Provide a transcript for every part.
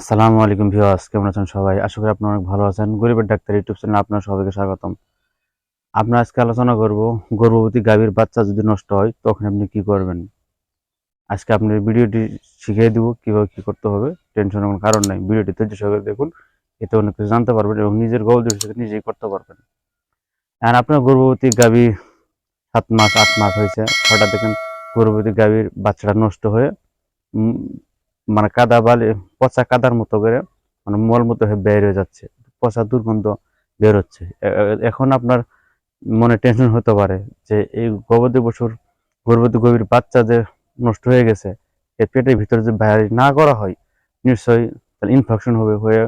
আসসালামু আলাইকুম ভিউয়ার্স, কেমন আছেন সবাই? আশা করি আপনারা অনেক ভালো আছেন। গরিবের ডাক্তার ইউটিউব চ্যানেলে আপনার সবাইকে স্বাগতম। আমরা আজকে আলোচনা করব, গর্ভবতী গাভীর বাচ্চা যদি নষ্ট হয়, তখন আপনি কি করবেন? আজকে আপনার ভিডিওটি শিখিয়ে দিব, কীভাবে কি করতে হবে, টেনশনের কোনো কারণ নাই। ভিডিওটি ধৈর্য সহকারে দেখুন, এতে অনেক কিছু জানতে পারবেন এবং নিজের গর্ভবতী সাথে নিজেই করতে পারবেন। আর আপনার গর্ভবতী গাভী সাত মাস, আট মাস হয়েছে। হঠাৎ দেখেন গর্ভবতী গাভীর বাচ্চাটা নষ্ট হয়ে মানে কাদা বালি, পচা কাদার মতো করে মানে মল মতো হয়ে বের হয়ে যাচ্ছে, পচা দুর্গন্ধ বের হচ্ছে। এখন আপনার মনে টেনশন হতে পারে যে এই গর্ভবতী পশুর গর্ভবতী গভীর বাচ্চা যে নষ্ট হয়ে গেছে, এর পেটের ভিতরে যে বাইরে না করা হয়, নিশ্চয়ই তাহলে ইনফেকশন হবে, হয়ে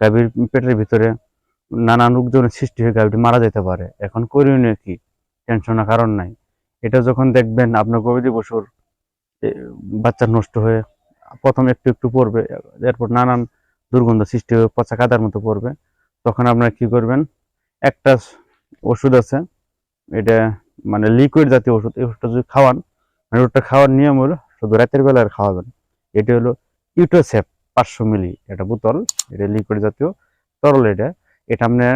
গাভীর পেটের ভিতরে নানান রোগ জীবাণুর সৃষ্টি হয়ে গাভীটি মারা যেতে পারে। এখন করণীয় কি? টেনশনের কারণ নাই। এটা যখন দেখবেন আপনার গবাদি পশুর বাচ্চা নষ্ট হয়ে প্রথম একটু একটু পড়বে, এরপর নানান দুর্গন্ধ সৃষ্টি হয়ে পচা কাদার মতো পড়বে। তখন আপনারা কি করবেন, একটা ওষুধ আছে, এটা মানে লিকুইড জাতীয় ওষুধ, এই ওষুধটা যদি খাওয়ান মানে ওটা খাওয়ার নিয়ম হলো শুধু রাতের বেলা আর খাওয়াবেন। এটি হলো ইউটোসেপ পাঁচশো মিলি এটা বোতল, এটা লিকুইড জাতীয় তরল এটা। এটা আপনার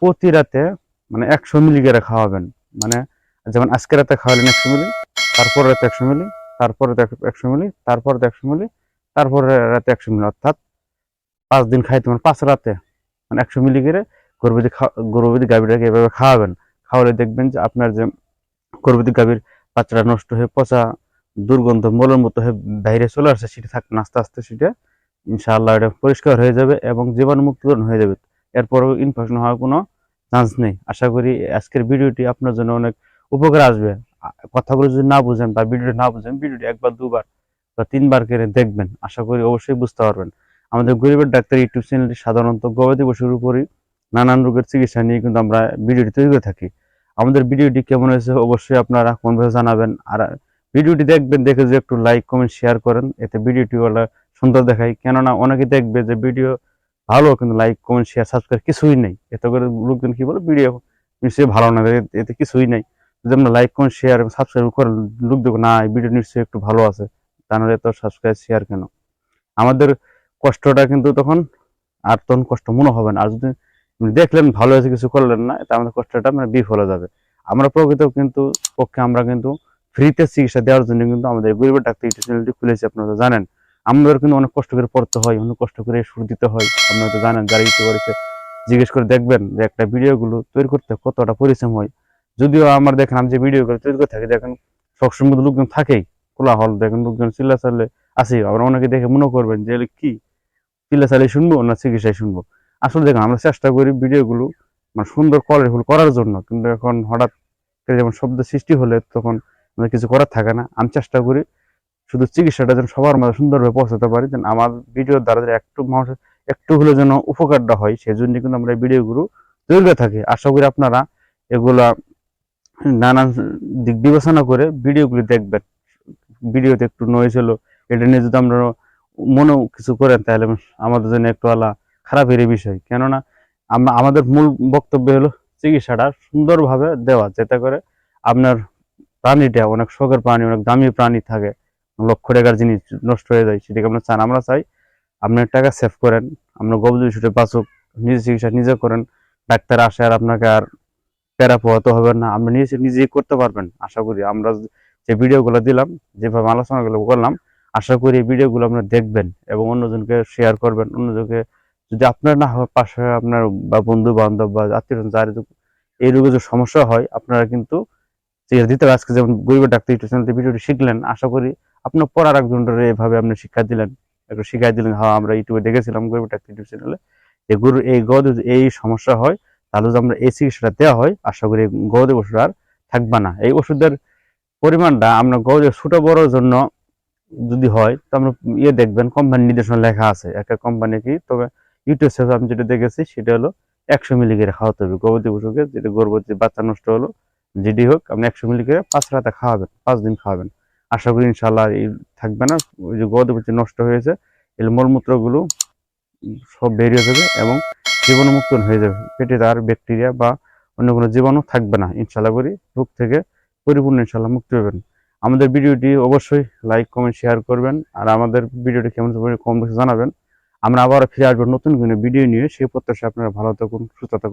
প্রতি রাতে মানে একশো মিলি করে খাওয়াবেন। মানে যেমন আজকে রাতে খাওয়ালেন একশো মিলি তারপর রাতে একশো মিলি তারপরে একশো মিলি, তারপরে একশো মিলি, তারপরে রাতে একশো মিলি, অর্থাৎ পাঁচ দিন খাইতে মানে পাঁচ রাতে মানে একশো মিলি করে গর্ভবতী গর্ভবতী গাভীটাকে এভাবে খাওয়াবেন। খাওয়ালে দেখবেন যে আপনার যে গর্ভবতী গাভীর বাচ্চাটা নষ্ট হয়ে পচা, দুর্গন্ধ, মলের মতো হয়ে বাইরে চলে আসছে সেটা থাকবে আস্তে আস্তে সেটা ইনশাআল্লাহ এটা পরিষ্কার হয়ে যাবে এবং জীবাণুমুক্ত হয়ে যাবে। এরপরও ইনফেকশন হওয়ার কোনো চান্স নেই। আশা করি আজকের ভিডিওটি আপনার জন্য অনেক উপকার আসবে। কথাগুলো যদি না বুঝেন বা ভিডিওটি না বুঝেন, ভিডিওটি একবার, দুবার বা তিনবার করে দেখবেন। আশা করি অবশ্যই বুঝতে পারবেন। আমাদের গরিবের ডাক্তার ইউটিউব চ্যানেলটি সাধারণত গবাদি পশুর উপরই নানান রোগের চিকিৎসা নিয়ে কিন্তু আমরা ভিডিওটি তৈরি করে থাকি। আমাদের ভিডিওটি কেমন হয়েছে অবশ্যই আপনারা কমেন্টে জানাবেন। আর ভিডিওটি দেখবেন, দেখে যে একটু লাইক, কমেন্ট, শেয়ার করেন, এতে ভিডিওটি ওরা সুন্দর দেখায়। কেননা অনেকে দেখবে যে ভিডিও ভালো, কিন্তু লাইক, কমেন্ট, শেয়ার, সাবস্ক্রাইব কিছুই নেই। এত করে লোকজন কি বলে, ভিডিও নিশ্চয়ই ভালো না, এতে কিছুই নেই। আমরা লাইক কমেন্ট শেয়ার এবং সাবস্ক্রাইব করেন লোক দেখো, না ভিডিও নিশ্চয়ই একটু ভালো আছে তাহলে তো সাবস্ক্রাইব শেয়ার কেন? আমাদের কষ্টটা কিন্তু তখন আর তখন কষ্ট মনে হবে না। আর যদি দেখলেন ভালো হয়েছে, কিছু করলেন না তা আমাদের কষ্টটা মানে বিফল যাবে। আমরা প্রকৃত কিন্তু পক্ষে আমরা কিন্তু ফ্রিতে চিকিৎসা দেওয়ার জন্য কিন্তু আমাদের গরিবের ডাক্তার ইউটিউব চ্যানেলটি খুলেছি, আপনারা জানেন। আমাদের কিন্তু অনেক কষ্ট করে পড়তে হয়, অনেক কষ্ট করে সুর দিতে হয়, আপনারা তো জানেন, যারা ইউটিউব জিজ্ঞেস করে দেখবেন যে একটা ভিডিওগুলো তৈরি করতে কতটা পরিশ্রম হয়। যদিও আমার দেখেন, আমি যে ভিডিও করে তৈরি করে থাকি, দেখেন, সবসময় কিন্তু লোকজন থাকেই, কোলাহল, দেখেন, লোকজন চিল্লা চাল্লে আসে। আবার অনেকে দেখে মনে করবেন যে কি? চিল্লা চাল্লে শুনব না চিকিৎসায় শুনব? আসলে দেখেন, আমরা চেষ্টা করি ভিডিওগুলো মানে সুন্দর কোয়ালিটিফুল করার জন্য। কিন্তু এখন হঠাৎ যেমন শব্দ সৃষ্টি হলে তখন আমাদের কিছু করার থাকে না। আমি চেষ্টা করি শুধু চিকিৎসাটা যেন সবার মাঝে সুন্দরভাবে পৌঁছাতে পারি, যেন আমার ভিডিওর দ্বারা একটু মানুষের একটু হলেও যেন উপকারটা হয় সেই জন্য কিন্তু আমরা ভিডিওগুলো তৈরি করে থাকি। আশা করি আপনারা এগুলা নানান দিক বিবেচনা করে ভিডিওগুলি দেখবেন। ভিডিওতে একটু নয়েজ হলো, এটা নিয়ে যদি আমরা মনেও কিছু করেন তাহলে আমাদের জন্য একটু আলা খারাপের বিষয়। কেননা আমরা আমাদের মূল বক্তব্য হলো চিকিৎসাটা সুন্দরভাবে দেওয়া, যাতে করে আপনার প্রাণীটা অনেক শখের প্রাণী, অনেক দামি প্রাণী থাকে, লক্ষ টাকার জিনিস নষ্ট হয়ে যায়, সেটাকে আমরা চান। আমরা চাই আপনার টাকা সেভ করেন, আপনার গবজি ছুটে বাঁচুক, নিজে চিকিৎসা নিজে করেন, ডাক্তার আসে আর আপনাকে আর প্যারা পোহাতে হবে না, আপনি নিজে, নিজেই করতে পারবেন আশা করি আমরা যে ভিডিওগুলো দিলাম, যেভাবে আলোচনাগুলো করলাম, আশা করি এই ভিডিওগুলো আপনারা দেখবেন এবং অন্যজনকে শেয়ার করবেন, অন্যজনকে যদি আপনার না হয়, পাশে আপনার বা বন্ধু বান্ধব বা আত্মীয় যার এই রোগে যে সমস্যা হয়, আপনারা কিন্তু দিতে। আজকে যেমন গরিবের ডাক্তার ইউটিউব চ্যানেলতে ভিডিওটি শিখলেন, আশা করি আপনার পর আর একজনের এভাবে আপনি শিক্ষা দিলেন একটু শিখাই দিলেন হ্যাঁ আমরা ইউটিউবে দেখেছিলাম গরিবের ডাক্তার ইউটিউব চ্যানেলে যে গরু, এই গদ এই সমস্যা হয় তাহলে যদি আমরা এই চিকিৎসাটা দেওয়া হয়, আশা করি গবাদি ওষুধ আর থাকবে না। এই ওষুধের পরিমাণটা আমরা গবাদি ছোট বড় জন্য যদি হয়, তো আমরা ইয়ে দেখবেন কোম্পানির নির্দেশনা লেখা আছে। একটা কোম্পানি কি? তবে ইউটিউব সেভ আমি যেটা দেখেছি, সেটা হলো একশো মিলি করে খাওয়াতে হবে গবাদি পশুকে যেটা গর্ভবতী বাচ্চা নষ্ট হলো, যেটি হোক, আপনি একশো মিলি করে পাঁচ রাতে খাওয়াবেন, পাঁচ দিন খাওয়াবেন। আশা করি ইনশাল্লাহ এই থাকবে না। ওই যে গবাদি নষ্ট হয়েছে, এর মলমূত্রগুলো সব বেরিয়ে যাবে এবং জীবাণুমুক্ত হয়ে যাবে। পেটে আর ব্যাকটেরিয়া বা অন্য কোনো জীবাণু থাকবে না। ইনশাল্লাহ করি রোগ থেকে পরিপূর্ণ ইনশাল্লাহ মুক্তি পাবেন। আমাদের ভিডিওটি অবশ্যই লাইক কমেন্ট শেয়ার করবেন আর আমাদের ভিডিওটি কেমন কম বেশি জানাবেন। আমরা আবার ফিরে আসব নতুন কোনো ভিডিও নিয়ে। সেই প্রত্যাশা আপনারা ভালো থাকুন, সুস্থ থাকুন।